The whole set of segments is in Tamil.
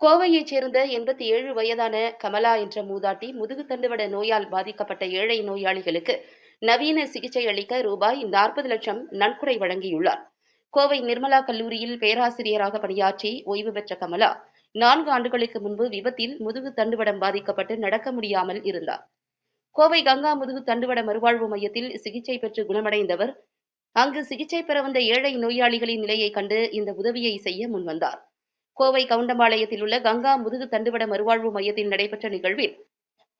கோவையைச் சேர்ந்த எண்பத்தி ஏழு வயதான கமலா என்ற மூதாட்டி முதுகு தண்டுவட நோயால் பாதிக்கப்பட்ட ஏழை நோயாளிகளுக்கு நவீன சிகிச்சை அளிக்க ரூபாய் நாற்பது லட்சம் நன்கொடை வழங்கியுள்ளார். கோவை நிர்மலா கல்லூரியில் பேராசிரியராக பணியாற்றி ஓய்வு பெற்ற கமலா நான்கு ஆண்டுகளுக்கு முன்பு விபத்தில் முதுகு தண்டுவடம் பாதிக்கப்பட்டு நடக்க முடியாமல் இருந்தார். கோவை கங்கா முதுகு தண்டுவட மறுவாழ்வு மையத்தில் சிகிச்சை பெற்று குணமடைந்தவர். அங்கு சிகிச்சை பெற வந்த ஏழை நோயாளிகளின் நிலையை கண்டு இந்த உதவியை செய்ய முன்வந்தார். கோவை கவுண்டம்பாளையத்தில் உள்ள கங்கா முதுகு தண்டுவட மறுவாழ்வு மையத்தில் நடைபெற்ற நிகழ்வில்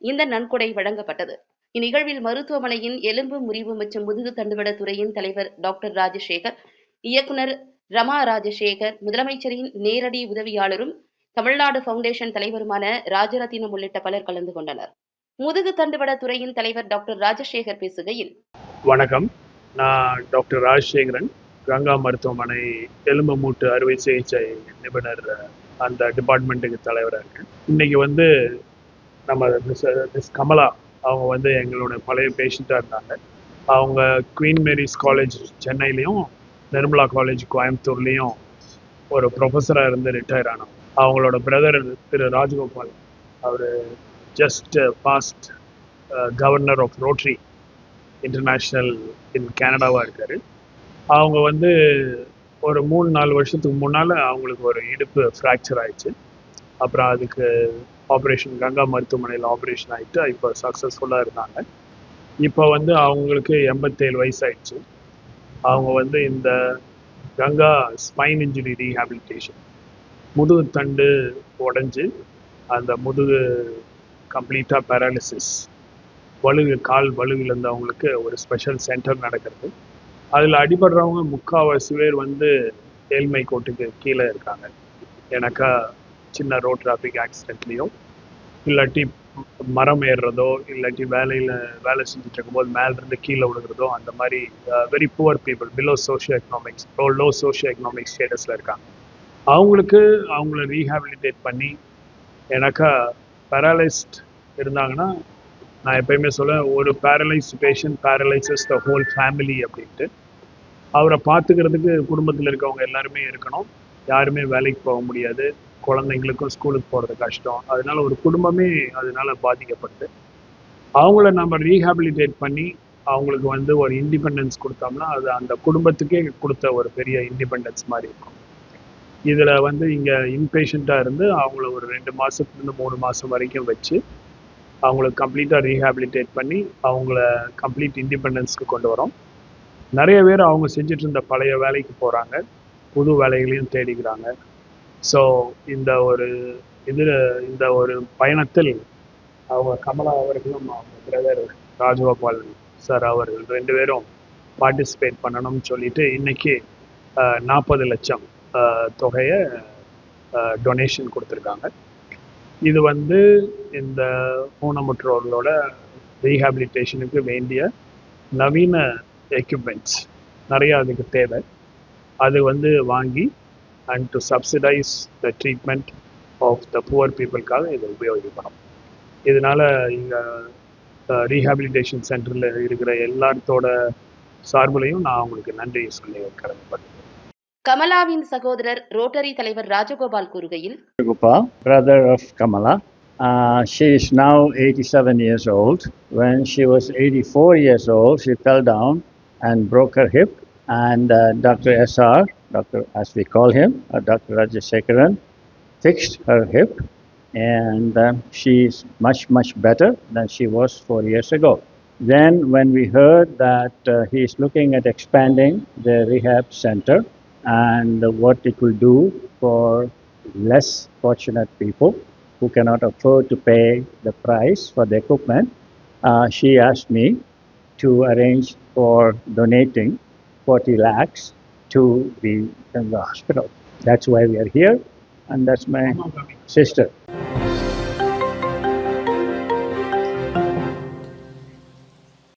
இந்த நன்கொடை வழங்கப்பட்டது. இந்நிகழ்வில் மருத்துவமனையின் எலும்பு முறிவு மற்றும் முதுகு தண்டுவட துறையின் தலைவர் டாக்டர் ராஜசேகர் இயக்குனர் ரமா ராஜசேகர் முதலமைச்சரின் நேரடி உதவியாளரும் தமிழ்நாடு பவுண்டேஷன் தலைவருமான ராஜரத்தினம் உள்ளிட்ட பலர் கலந்து கொண்டனர். முதுகு தண்டுவட துறையின் தலைவர் டாக்டர் ராஜசேகர் பேசுகையில் வணக்கம். நான் டாக்டர் ராஜசேகரன். கங்கா மருத்துவமனை எலும்பு மூட்டு அறுவை சிகிச்சை நிபுணர் அந்த டிபார்ட்மெண்ட்டுக்கு தலைவராக இருக்கேன். இன்னைக்கு வந்து நம்ம மிஸ் மிஸ் கமலா அவங்க வந்து எங்களோட பழைய பேஷண்ட்டாக இருந்தாங்க. அவங்க குவீன் மேரிஸ் காலேஜ் சென்னையிலையும் நிர்மலா காலேஜ் கோயம்புத்தூர்லேயும் ஒரு ப்ரொஃபஸராக இருந்து ரிட்டையர் ஆனோம் அவங்களோட brother Thiru Rajagopal our just past governor of Rotary International in கனடாவாக இருக்கார். அவங்க வந்து ஒரு மூணு நாலு வருஷத்துக்கு முன்னால் அவங்களுக்கு ஒரு இடுப்பு ஃப்ராக்சர் ஆயிடுச்சு. அப்புறம் அதுக்கு ஆப்ரேஷன் கங்கா மருத்துவமனையில் ஆப்ரேஷன் ஆகிட்டு இப்போ சக்ஸஸ்ஃபுல்லாக இருந்தாங்க. இப்போ வந்து அவங்களுக்கு எண்பத்தேழு வயசு ஆயிடுச்சு அவங்க வந்து இந்த கங்கா ஸ்பைன் இன்ஜுரி ரீஹாபிலிட்டேஷன் முதுகு தண்டு உடஞ்சி அந்த முதுகு கம்ப்ளீட்டாக பேராலிசிஸ் வலுகு கால் வலுவில் அவங்களுக்கு ஒரு ஸ்பெஷல் சென்டர் நடக்கிறது. அதில் அடிபடுறவங்க முக்காவாசி பேர் வந்து ஏழ்மை கோட்டுக்கு கீழே இருக்காங்க. எனக்கா சின்ன ரோட் டிராஃபிக் ஆக்சிடென்ட்லேயோ இல்லாட்டி மரம் ஏறுறதோ இல்லாட்டி வேலையில் வேலை செஞ்சுட்டு இருக்கும்போது மேலேருந்து கீழே விழுகிறதோ அந்த மாதிரி very poor people below socio economics low socio economic ஸ்டேட்டஸில் இருக்காங்க. அவங்களுக்கு அவங்கள ரீஹாபிலிட்டேட் பண்ணி எனக்கா பேரலைஸ்ட் இருந்தாங்கன்னா நான் எப்பயுமே சொல்லுவேன் ஒரு paralysed patient paralyses the whole family அப்படின்ட்டு. அவரை பார்த்துக்கிறதுக்கு குடும்பத்தில் இருக்கவங்க எல்லாருமே இருக்கணும். யாருமே வேலைக்கு போக முடியாது. குழந்தைங்களுக்கும் ஸ்கூலுக்கு போகிறது கஷ்டம். அதனால ஒரு குடும்பமே அதனால பாதிக்கப்பட்டு. அவங்கள நம்ம ரீஹாபிலிட்டேட் பண்ணி அவங்களுக்கு வந்து ஒரு இண்டிபெண்டன்ஸ் கொடுத்தோம்னா அது அந்த குடும்பத்துக்கே கொடுத்த ஒரு பெரிய இண்டிபெண்டன்ஸ் மாதிரி இருக்கும். இதில் வந்து இங்கே இன்பேஷண்ட்டாக இருந்து அவங்கள ஒரு ரெண்டு மாதத்துலேருந்து மூணு மாதம் வரைக்கும் வச்சு அவங்கள கம்ப்ளீட்டாக ரீஹாபிலிட்டேட் பண்ணி அவங்கள கம்ப்ளீட் இண்டிபெண்டன்ஸ்க்கு கொண்டு வரோம். நிறைய பேர் அவங்க செஞ்சுட்டு இருந்த பழைய வேலைக்கு போகிறாங்க புது வேலைகளையும் தேடிக்கிறாங்க. ஸோ இந்த ஒரு இதில் இந்த ஒரு பயணத்தில் அவங்க கமலா அவர்களும் அவங்க பிரதர் ராஜகோபால் சார் அவர்கள் ரெண்டு பேரும் பார்ட்டிசிபேட் பண்ணணும்னு சொல்லிட்டு இன்னைக்கு நாற்பது லட்சம் தொகையை டொனேஷன் கொடுத்துருக்காங்க. இது வந்து இந்த ஊனமுற்றோர்களோட ரீஹாபிலிட்டேஷனுக்கு வேண்டிய நவீன எக்யூப்மெண்ட்ஸ் நிறைய அதுக்கு தேவை. அது வந்து வாங்கி and to subsidise the treatment of the poor பீப்புளுக்காக இதை உபயோகிக்கணும். இதனால் இங்கே ரீஹாபிலிட்டேஷன் சென்டரில் இருக்கிற எல்லாத்தோட சார்புலையும் நான் அவங்களுக்கு நன்றி சொல்லி கடமைப்படுறேன் கமலாவின் சகோதரர் ரோட்டரி தலைவர் ராஜகோபால் கூறுகையில் Gopal, brother of Kamala. Uh, she is now 87 years old. When she was 84 years old, she fell down and broke her hip. And uh, Dr. SR, Dr. as we call him, uh, Dr. Rajashekaran, fixed her hip, and um, she is much much better than she was four years ago. Then, when we heard that uh, he is looking at expanding the rehab center and what it will do for less fortunate people who cannot afford to pay the price for the equipment, uh, she asked me to arrange for donating 40 lakhs to the, the hospital. That's why we are here, and that's my sister.